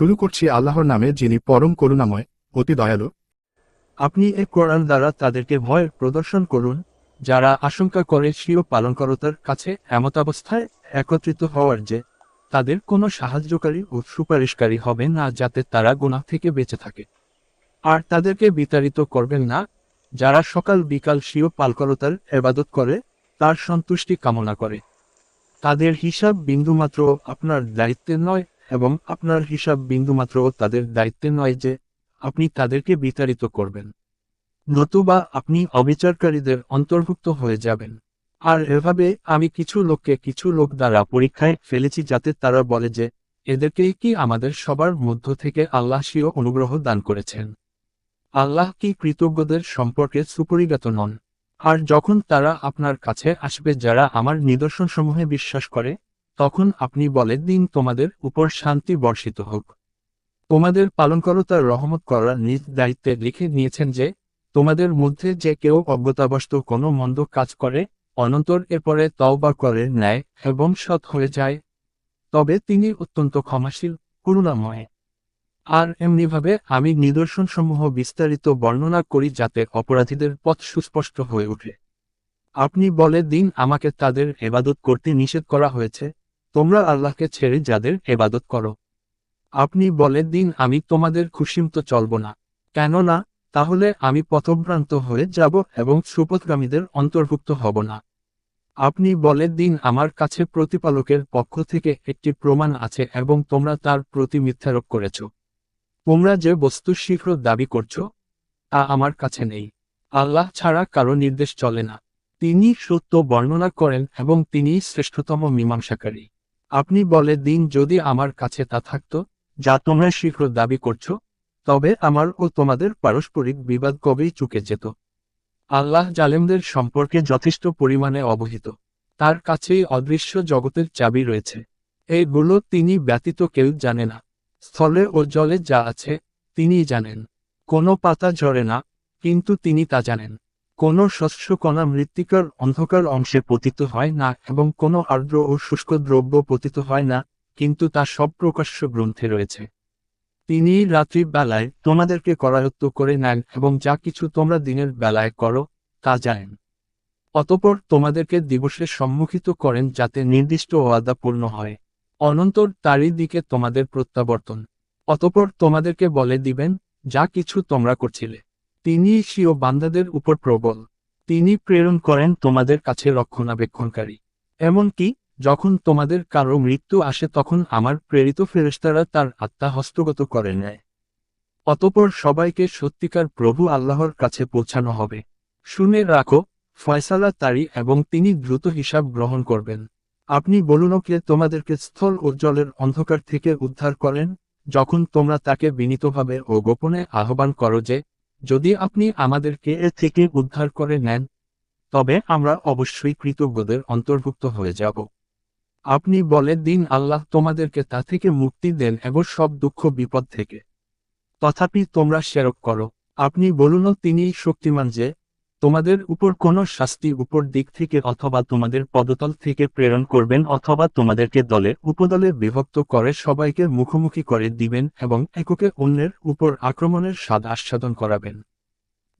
শুরু করছি আল্লাহর নামে যিনি পরম করুণাময়, অতি দয়ালু। আপনি এ কোরআন দ্বারা তাদেরকে ভয় প্রদর্শন করুন, যারা আশঙ্কা করে স্বীয় পালনকর্তার কাছে এমতাবস্থায় একত্রিত হওয়ার যে তাদের কোনো সাহায্যকারী ও সুপারিশকারী হবে না, যাতে তারা গুনাহ থেকে বেঁচে থাকে। আর তাদেরকে বিতাড়িত করবেন না, যারা সকাল বিকাল স্বীয় পালকরতার এবাদত করে, তার সন্তুষ্টি কামনা করে। তাদের হিসাব বিন্দুমাত্র আপনার দায়িত্বে নয় এবং আপনার হিসাব বিন্দুমাত্র তাদের দায়িত্বে নয় যে আপনি তাদেরকে বিতাড়িত করবেন। নতুবা আপনি অবিচারকারীদের অন্তর্ভুক্ত হয়ে যাবেন। আর এভাবে আমি কিছু লোককে কিছু লোক দ্বারা পরীক্ষায় ফেলেছি যাতে তারা বলে যে, এদেরকেই কি আমাদের সবার মধ্য থেকে আল্লাহ স্বীয় অনুগ্রহ দান করেছেন? আল্লাহ কি কৃতজ্ঞদের সম্পর্কে সুপরিগত নন? আর যখন তারা আপনার কাছে আসবে যারা আমার নিদর্শনসমূহে বিশ্বাস করে তখন আপনি বলে দিন তোমাদের উপর শান্তি বর্ষিত হোক। তোমাদের পালনকর্তার রহমত করার নিজ দায়িত্বে লিখে নিয়েছেন যে, তোমাদের মধ্যে যে কেউ অজ্ঞতাবশত কোনো মন্দ কাজ করে, অনন্তর এরপরে তওবা করে নেয় এবং সৎ হয়ে যায়। তবে তিনি অত্যন্ত ক্ষমাশীল, করুণাময়। আর এমনিভাবে আমি নিদর্শনসমূহ বিস্তারিত বর্ণনা করি যাতে অপরাধীদের পথ সুস্পষ্ট হয়ে ওঠে। আপনি বলে, দিন আমাকে তাদের এবাদত করতে নিষেধ করা হয়েছে। তোমরা আল্লাহকে ছেড়ে যাদের এবাদত করো। আপনি বলে দিন আমি তোমাদের খুশিমতো চলব না। কেননা, তাহলে আমি পথভ্রান্ত হয়ে যাব এবং সুপথগামীদের অন্তর্ভুক্ত হব না। আপনি বলে দিন আমার কাছে প্রতিপালকের পক্ষ থেকে একটি প্রমাণ আছে এবং তোমরা তার প্রতি মিথ্যারোপ করেছ। তোমরা যে বস্তু শীঘ্র দাবি করছ, তা আমার কাছে নেই। আল্লাহ ছাড়া কারও নির্দেশ চলে না। তিনি সত্য বর্ণনা করেন এবং তিনি শ্রেষ্ঠতম মীমাংসাকারী। আপনি বলে দিন যদি আমার কাছে তা থাকত, যা তোমরা শীঘ্র দাবি করছ, তবে আমার ও তোমাদের পারস্পরিক বিবাদ কবেই চুকে যেত। আল্লাহ জালেমদের সম্পর্কে যথেষ্ট পরিমাণে অবহিত। তার কাছেই অদৃশ্য জগতের চাবি রয়েছে। এইগুলো তিনি ব্যতীত কেউ জানে না। স্থলে ও জলে যা আছে, তিনিই জানেন। কোনো পাতা ঝরে না, কিন্তু তিনি তা জানেন। কোনো শস্য কণা মৃত্তিকার অন্ধকার অংশে পতিত হয় না এবং কোনো আর্দ্র ও শুষ্ক দ্রব্য পতিত হয় না, কিন্তু তা সব প্রকাশ্য গ্রন্থে রয়েছে। তিনি রাত্রি বেলায় তোমাদেরকে করায়ত্ত করে নেন এবং যা কিছু তোমরা দিনের বেলায় করো, তা জানেন। অতপর তোমাদেরকে দিবসে সম্মুখিত করেন যাতে নির্দিষ্ট ওয়াদা পূর্ণ হয়। অনন্তর তারই দিকে তোমাদের প্রত্যাবর্তন। অতপর তোমাদেরকে বলে দিবেন, যা কিছু তোমরা করছিলে। তিনি স্বীয় বান্দাদের উপর প্রবল। তিনি প্রেরণ করেন তোমাদের কাছে রক্ষণাবেক্ষণকারী। এমনকি, যখন তোমাদের কারও মৃত্যু আসে তখন আমার প্রেরিত ফেরেস্তারা তার আত্মা হস্তগত করে নেয়। অতপর সবাইকে সত্যিকার প্রভু আল্লাহর কাছে পৌঁছানো হবে। শুনে রাখো, ফয়সালা তারি এবং তিনি দ্রুত হিসাব গ্রহণ করবেন। আপনি বলুন কে তোমাদেরকে স্থল ও জলের অন্ধকার থেকে উদ্ধার করেন, যখন তোমরা তাকে বিনীতভাবে ও গোপনে আহ্বান করো যে যদি আপনি আমাদেরকে এ থেকে উদ্ধার করে নেন, তবে আমরা অবশ্যই কৃতজ্ঞদের অন্তর্ভুক্ত হয়ে যাব। আপনি বলে দিন আল্লাহ তোমাদেরকে তা থেকে মুক্তি দেন এবং সব দুঃখ বিপদ থেকে। তথাপি তোমরা সেরক করো। আপনি বলুন, তিনি শক্তিমান যে তোমাদের উপর কোনো শাস্তি উপর দিক থেকে অথবা তোমাদের পদতল থেকে প্রেরণ করবেন অথবা তোমাদেরকে দলে, উপদলে বিভক্ত করে সবাইকে মুখোমুখি করে দিবেন এবং এককে অন্যের উপর আক্রমণের স্বাদ আস্বাদন করাবেন।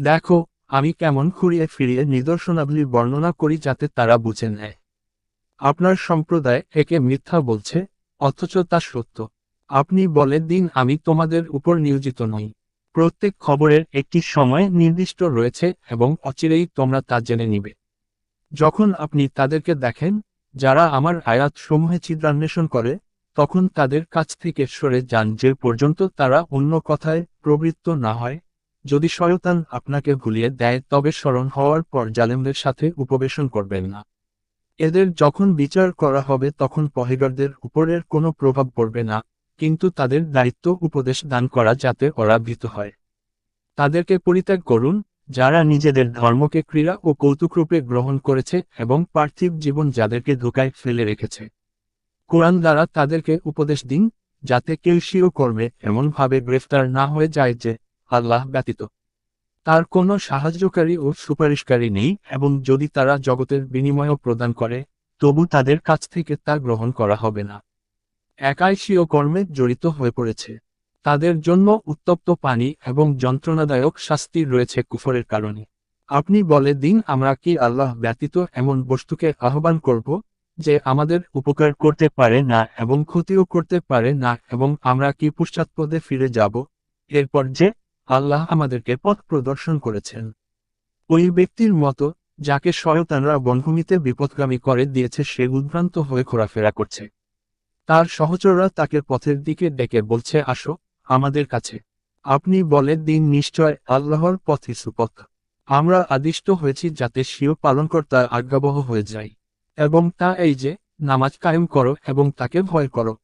দেখো, আমি কেমন খুঁড়িয়ে ফিরিয়ে নিদর্শনাবলী বর্ণনা করি যাতে তারা বুঝে নেয়। আপনার সম্প্রদায় একে মিথ্যা বলছে, অথচ তা সত্য। আপনি বলে দিন আমি তোমাদের উপর নিয়োজিত নই। প্রত্যেক খবরের একটি সময় নির্দিষ্ট রয়েছে এবং অচিরেই তোমরা তা জেনে নিবে। যখন আপনি তাদেরকে দেখেন, যারা আমার আয়াত সমূহে ছিদ্রান্বেষণ করে, তখন তাদের কাছ থেকে সরে যান যে পর্যন্ত তারা অন্য কথায় প্রবৃত্ত না হয়। যদি শয়তান আপনাকে ভুলিয়ে দেয়, তবে স্মরণ হওয়ার পর জালেমদের সাথে উপবেশন করবেন না। এদের যখন বিচার করা হবে, তখন পহেগারদের উপরের কোনো প্রভাব পড়বে না। কিন্তু তাদের দায়িত্ব উপদেশ দান করা যাতে ওরা ভীত হয়। তাদেরকে পরিত্যাগ করুন, যারা নিজেদের ধর্মকে ক্রীড়া ও কৌতুকরূপে গ্রহণ করেছে এবং পার্থিব জীবন যাদেরকে ধোকায় ফেলে রেখেছে। কোরআন দ্বারা তাদেরকে উপদেশ দিন, যাতে কেউ স্বীয় কর্মে এমনভাবে গ্রেফতার না হয়ে যায় যে আল্লাহ ব্যতীত। তার কোনো সাহায্যকারী ও সুপারিশকারী নেই এবং যদি তারা জগতের বিনিময়ও প্রদান করে, তবু তাদের কাছ থেকে তা গ্রহণ করা হবে না। একাই স্বীয় কর্মে জড়িত হয়ে পড়েছে। তাদের জন্য উত্তপ্ত পানি এবং যন্ত্রণাদায়ক শাস্তি রয়েছে কুফরের কারণে। আপনি বলে, দিন, আমরা কি আল্লাহ ব্যতীত এমন বস্তুকে আহ্বান করব যে আমাদের উপকার করতে পারে না এবং ক্ষতিও করতে পারে না এবং আমরা কি পশ্চাৎপদে ফিরে যাব? এরপর যে, আল্লাহ আমাদেরকে পথ প্রদর্শন করেছেন। ওই ব্যক্তির মতো, যাকে শয়তানরা বনভূমিতে বিপদগামী করে দিয়েছে, সে উদ্ভ্রান্ত হয়ে ঘোরাফেরা করছে। তার সহচররা তাকে পথের দিকে ডেকে বলছে, আসো আমাদের কাছে। আপনি বলে দিন নিশ্চয় আল্লাহর পথে সুপথ। আমরা আদিষ্ট হয়েছি যাতে স্বীয় পালনকর্তা আজ্ঞাবহ হয়ে যায় এবং তা এই যে, নামাজ কায়েম করো এবং তাকে ভয় করো।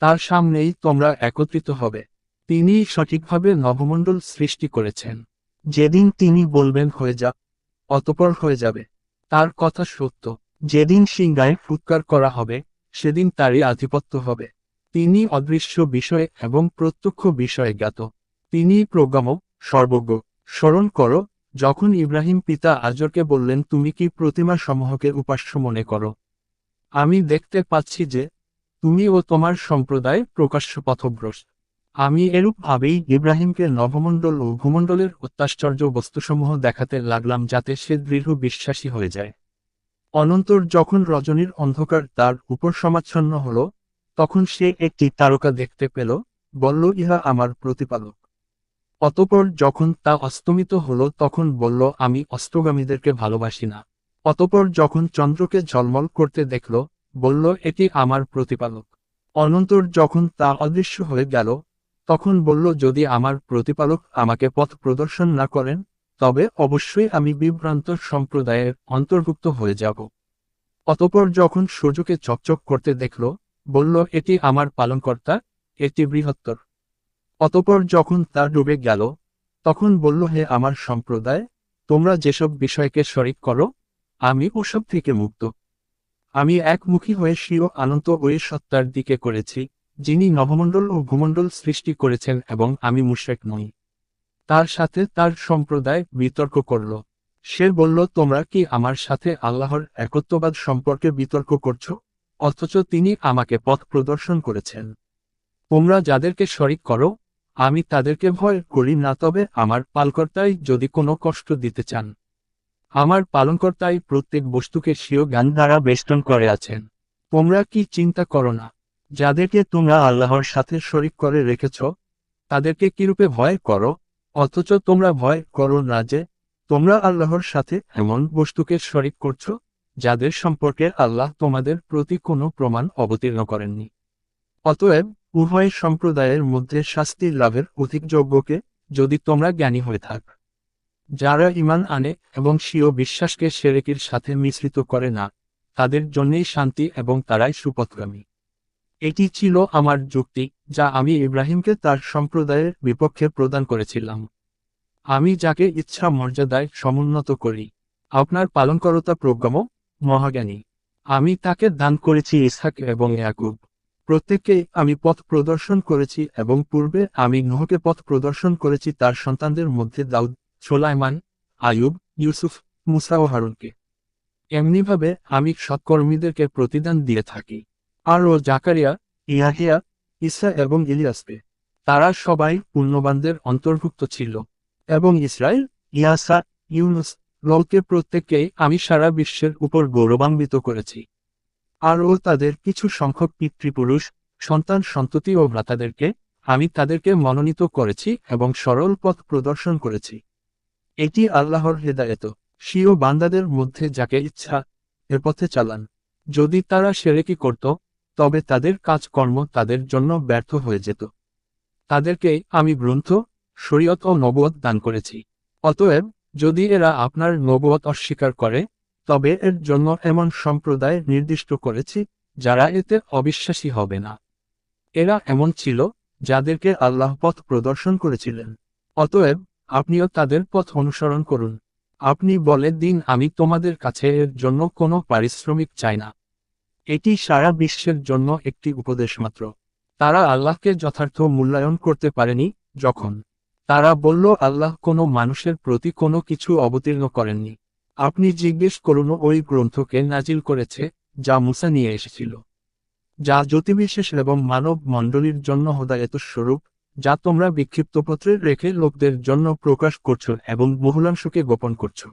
তার সামনেই তোমরা একত্রিত হবে। তিনি সঠিকভাবে নবমণ্ডল সৃষ্টি করেছেন। যেদিন তিনি বলবেন, হয়ে যা, অতপর হয়ে যাবে। তার কথা সত্য। যেদিন সিংগায় ফুৎকার করা হবে সেদিন তারই আধিপত্য হবে। তিনি অদৃশ্য বিষয়ে এবং প্রত্যক্ষ বিষয়ে জ্ঞাত। তিনি প্রজ্ঞামক সর্বজ্ঞ। স্মরণ করো, যখন ইব্রাহিম পিতা আজরকে বললেন, তুমি কি প্রতিমা সমূহকে উপাস্য মনে করো? আমি দেখতে পাচ্ছি যে, তুমি ও তোমার সম্প্রদায় প্রকাশ্য পথভ্রষ্ট। আমি এরূপ ভাবেই ইব্রাহিমকে নভমণ্ডল ও ভূমণ্ডলের অত্যাশ্চর্য বস্তুসমূহ দেখাতে লাগলাম, যাতে সে দৃঢ় বিশ্বাসী হয়ে যায়। অনন্তর যখন রজনীর অন্ধকার তার উপর সমাচ্ছন্ন হল, তখন সে একটি তারকা দেখতে পেল, বলল, ইহা আমার প্রতিপালক। অতপর যখন তা অস্তমিত হল, তখন বলল, আমি অস্তগামীদেরকে ভালোবাসি না। অতপর যখন চন্দ্রকে ঝলমল করতে দেখল, বলল, এটি আমার প্রতিপালক। অনন্তর যখন তা অদৃশ্য হয়ে গেল, তখন বলল, যদি আমার প্রতিপালক আমাকে পথ প্রদর্শন না করেন তবে অবশ্যই আমি বিভ্রান্ত সম্প্রদায়ের অন্তর্ভুক্ত হয়ে যাব। অতপর যখন সূর্যকে চকচক করতে দেখল, বলল, এটি আমার পালনকর্তা, এটি বৃহত্তর। অতপর যখন তা ডুবে গেল, তখন বলল, হে আমার সম্প্রদায়, তোমরা যেসব বিষয়কে শরিক করো, আমি ওসব থেকে মুক্ত। আমি একমুখী হয়ে স্বীয় আনন্দ ওই সত্তার দিকে করেছি, যিনি নবমণ্ডল ও ভূমণ্ডল সৃষ্টি করেছেন এবং আমি মুশেক নই। তার সাথে তার সম্প্রদায় বিতর্ক করল। সে বলল, তোমরা কি আমার সাথে আল্লাহর একত্ববাদ সম্পর্কে বিতর্ক করছ? অথচ তিনি আমাকে পথ প্রদর্শন করেছেন। তোমরা যাদেরকে শরিক করো, আমি তাদেরকে ভয় করি না, তবে আমার পালকর্তাই যদি কোনো কষ্ট দিতে চান, আমার পালনকর্তাই প্রত্যেক বস্তুকে স্বীয় জ্ঞান দ্বারা বেষ্টন করে আছেন। তোমরা কি চিন্তা করো না, যাদেরকে তোমরা আল্লাহর সাথে শরিক করে রেখেছ, তাদেরকে কিরূপে ভয় করো? অথচ তোমরা ভয় করো না যে, তোমরা আল্লাহর সাথে এমন বস্তুকে শরিক করছ, যাদের সম্পর্কে আল্লাহ তোমাদের প্রতি কোনো প্রমাণ অবতীর্ণ করেননি। অতএব উভয় সম্প্রদায়ের মধ্যে শাস্তির লাভের অধিক যোগ্যকে যদি তোমরা জ্ঞানী হয়ে থাক। যারা ইমান আনে এবং স্বীয় বিশ্বাসকে সেরেকির সাথে মিশ্রিত করে না, তাদের জন্যেই শান্তি এবং তারাই সুপথগামী। এটি ছিল আমার যুক্তি, যা আমি ইব্রাহিমকে তার সম্প্রদায়ের বিপক্ষে প্রদান করেছিলাম। আমি যাকে ইচ্ছা মর্যাদায় সমুন্নত করি, আপনার পালনকর্তা প্রজ্ঞম মহাজ্ঞানী। আমি তাকে দান করেছি ইসহাক এবং ইয়াকুব। প্রত্যেককে আমি পথ প্রদর্শন করেছি এবং পূর্বে আমি নহকে পথ প্রদর্শন করেছি তার সন্তানদের মধ্যে দাউদ, সোলাইমান আয়ুব ইউসুফ, মুসা ও হারুনকে। এমনিভাবে আমি সৎকর্মীদেরকে প্রতিদান দিয়ে থাকি। আরও জাকারিয়া, ইয়াহিয়া, ইসা এবং ইলিয়াসকে। তারা সবাই পুণ্যবানদের অন্তর্ভুক্ত ছিল। এবং ইসরায়েল, ইয়াসা, ইউনুস ললকে প্রত্যেককেই আমি সারা বিশ্বের উপর গৌরবান্বিত করেছি। আর ও তাদের কিছু সংখ্যক পিতৃপুরুষ, সন্তান সন্ততি ও ভ্রাতাদেরকে আমি তাদেরকে মনোনীত করেছি এবং সরল পথ প্রদর্শন করেছি। এটি আল্লাহর হেদায়ত। স্বীয় বান্দাদের মধ্যে যাকে ইচ্ছা, এর পথে চালান। যদি তারা সেরেকি করত তবে তাদের কাজকর্ম তাদের জন্য ব্যর্থ হয়ে যেত। তাদেরকে আমি গ্রন্থ, শরীয়ত ও নবুয়ত দান করেছি। অতএব, যদি এরা আপনার নবুয়ত অস্বীকার করে, তবে এর জন্য এমন সম্প্রদায় নির্দিষ্ট করেছি, যারা এতে অবিশ্বাসী হবে না। এরা এমন ছিল, যাদেরকে আল্লাহ পথ প্রদর্শন করেছিলেন। অতএব, আপনিও তাদের পথ অনুসরণ করুন। আপনি বলে দিন, আমি তোমাদের কাছে এর জন্য কোনো পারিশ্রমিক চাই না। এটি সারা বিশ্বের জন্য একটি উপদেশ মাত্র। তারা আল্লাহকে যথার্থ মূল্যায়ন করতে পারেনি, যখন তারা বলল, আল্লাহ কোনো মানুষের প্রতি কোনো কিছু অবতীর্ণ করেননি। আপনি জিজ্ঞেস করুন, ওই গ্রন্থকে নাজিল করেছে যা মুসা নিয়ে এসেছিল। যা জ্যোতিবিশেষ এবং মানব মণ্ডলীর জন্য হোদায়ত স্বরূপ, যা তোমরা বিক্ষিপ্ত পত্রে রেখে লোকদের জন্য প্রকাশ করছ এবং বহুলাংশকে গোপন করছ।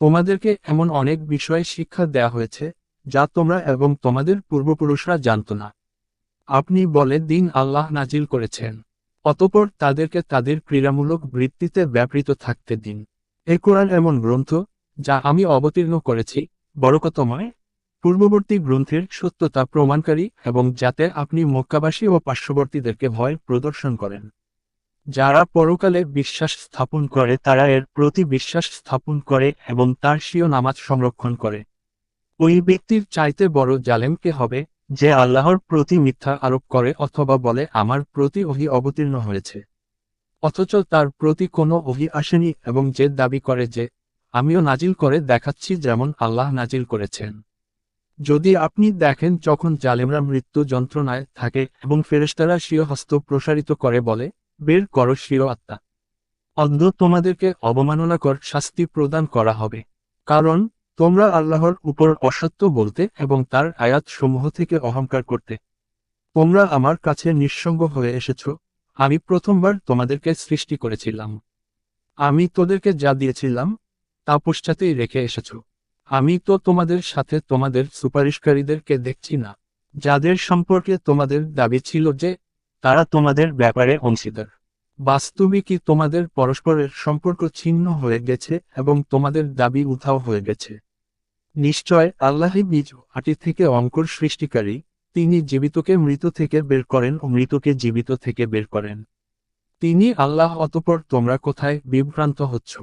তোমাদেরকে এমন অনেক বিষয়ে শিক্ষা দেয়া হয়েছে যা তোমরা এবং তোমাদের পূর্বপুরুষরা জানত না। আপনি বলে দিন আল্লাহ নাজিল করেছেন। অতপর তাদেরকে তাদের ক্রীড়ামূলক বৃত্তিতে ব্যাপৃত থাকতে দিন। এ কোরআন এমন গ্রন্থ, যা আমি অবতীর্ণ করেছি, বরকতময়। পূর্ববর্তী গ্রন্থের সত্যতা প্রমাণকারী এবং যাতে আপনি মক্কাবাসী ও পার্শ্ববর্তীদেরকে ভয় প্রদর্শন করেন। যারা পরকালে বিশ্বাস স্থাপন করে, তারা এর প্রতি বিশ্বাস স্থাপন করে এবং তার স্বীয় নামাজ সংরক্ষণ করে। ওই ব্যক্তির চাইতে বড় জালেমকে হবে, যে আল্লাহর প্রতি মিথ্যা আরোপ করে অথবা বলে, আমার প্রতি ওহি অবতীর্ণ হয়েছে অথচ তার প্রতি কোনো ওহি আসেনি এবং যে দাবি করে যে, আমিও নাজিল করে দেখাচ্ছি যেমন আল্লাহ নাজিল করেছেন যদি আপনি দেখেন যখন জালেমরা মৃত্যু যন্ত্রণায় থাকে এবং ফেরেশতারা স্বীয় হস্ত প্রসারিত করে বলে, বের করো স্বীয় আত্মা। অন্ধ তোমাদেরকে অবমাননাকর শাস্তি প্রদান করা হবে। কারণ তোমরা আল্লাহর উপর অসত্য বলতে এবং তার আয়াত সমূহ থেকে অহংকার করতে। তোমরা আমার কাছে নিঃসঙ্গ হয়ে এসেছ। আমি প্রথমবার তোমাদেরকে সৃষ্টি করেছিলাম। আমি তোদেরকে যা দিয়েছিলাম, তা পশ্চাতেই রেখে এসেছ। আমি তো তোমাদের সাথে তোমাদের সুপারিশকারীদেরকে দেখছি না, যাদের সম্পর্কে তোমাদের দাবি ছিল যে তারা তোমাদের ব্যাপারে অংশীদার। বাস্তবিকই তোমাদের পরস্পরের সম্পর্ক ছিন্ন হয়ে গেছে এবং তোমাদের দাবি উধাও হয়ে গেছে। নিশ্চয় আল্লাহই বীজ আটি থেকে অঙ্কুর সৃষ্টিকারী, তিনি জীবিতকে মৃত থেকে বের করেন ও মৃতকে জীবিত থেকে বের করেন। তিনি আল্লাহ অতপর তোমরা কোথায় বিভ্রান্ত হচ্ছ?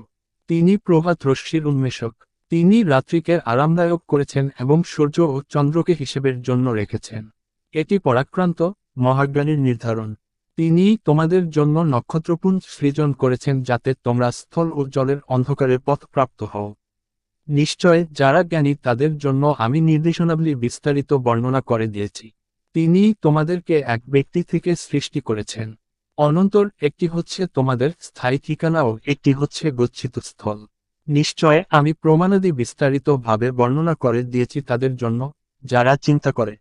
তিনি প্রভাত রশ্মির উন্মেষক। তিনি রাত্রিকে আরামদায়ক করেছেন এবং সূর্য ও চন্দ্রকে হিসেবের জন্য রেখেছেন। এটি পরাক্রান্ত, মহাজ্ঞানীর নির্ধারণ। তিনি তোমাদের জন্য নক্ষত্রপুঞ্জ সৃজন করেছেন যাতে তোমরা স্থল ও জলের অন্ধকারের পথ প্রাপ্ত হও। নিশ্চয় যারা জ্ঞানী তাদের জন্য আমি নির্দেশনাবলী বিস্তারিত বর্ণনা করে দিয়েছি। তিনি তোমাদেরকে এক ব্যক্তি থেকে সৃষ্টি করেছেন। অনন্তর একটি হচ্ছে তোমাদের স্থায়ী ঠিকানা ও একটি হচ্ছে গচ্ছিত স্থল। নিশ্চয় আমি প্রমাণাদি বিস্তারিতভাবে বর্ণনা করে দিয়েছি তাদের জন্য, যারা চিন্তা করে।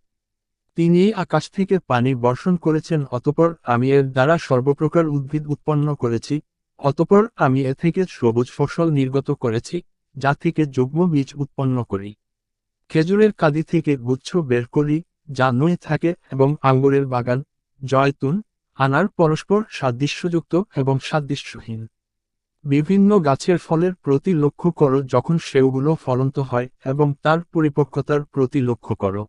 তিনি আকাশ থেকে পানি বর্ষণ করেছেন, অতপর আমি এর দ্বারা সর্বপ্রকার উদ্ভিদ উৎপন্ন করেছি, অতপর আমি এ থেকে সবুজ ফসল নির্গত করেছি যা থেকে যুগ্ম বীজ উৎপন্ন করি। খেজুরের কাদি থেকে গুচ্ছ বের করি, যা নুয়ে থাকে এবং আঙ্গুরের বাগান, জয়তুন, আনার পরস্পর সাদৃশ্যযুক্ত এবং সাদৃশ্যহীন। বিভিন্ন গাছের ফলের প্রতি লক্ষ্য করো যখন সেগুলো ফলন্ত হয় এবং তার পরিপক্কতার প্রতি লক্ষ্য করো।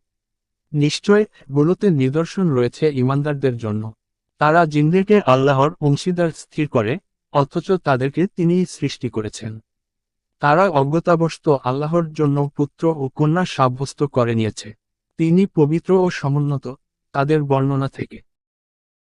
নিশ্চয় গুলোতে নিদর্শন রয়েছে ইমানদারদের জন্য। তারা জিন্দেরকে আল্লাহর অংশীদার স্থির করে, অথচ তাদেরকে তিনিই সৃষ্টি করেছেন। তারা অজ্ঞতাবশত আল্লাহর জন্য পুত্র ও কন্যা সাব্যস্ত করে নিয়েছে। তিনি পবিত্র ও সমুন্নত তাদের বর্ণনা থেকে।